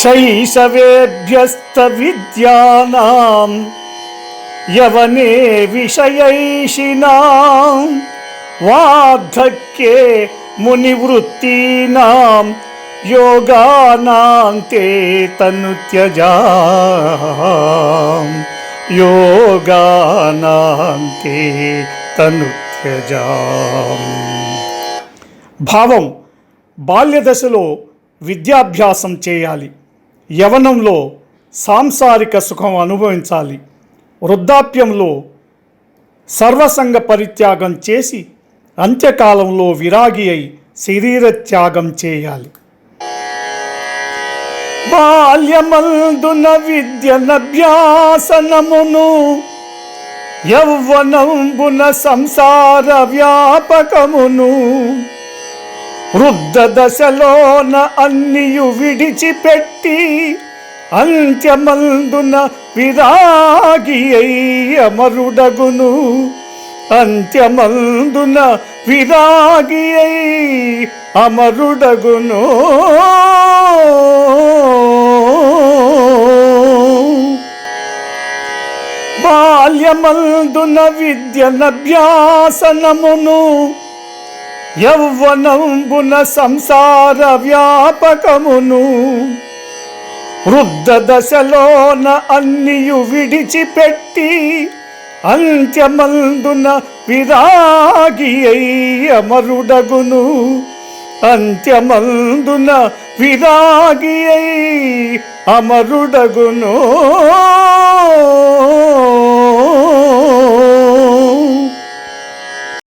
शैशवेभ्यस्तविद्यानां यवने विषयैषिणां वार्धक्ये मुनिवृत्तीनां योगानां ते तनुत्यजा योगानां ते తనుత్యజాం భావం బాల్య దశలో విద్యాభ్యాసం చేయాలి యవనంలో సాంసారిక సుఖం అనుభవించాలి. వృద్ధాప్యంలో సర్వసంగ పరిత్యాగం చేసి అంత్యకాలంలో విరాగి అయి శరీర త్యాగం చేయాలి. బాల్యమందున విద్యనభ్యాసనమును యౌవనంబున సంసార వ్యాపకమును వృద్ధ దశలోన అన్నియు విడిచిపెట్టి అంత్యమందున విరాగి అమరుడగును అంత్యమందున విరాగి అమరుడగును బాల్యమందున విద్యనభ్యాసనమును యౌవనంబున సంసార వ్యాపకమును వృద్ధ దశలోన అన్నియు విడిచిపెట్టి అంత్యమందున విరాగి అమరుడగును అంత్యమందున విరాగి అమరుడగును.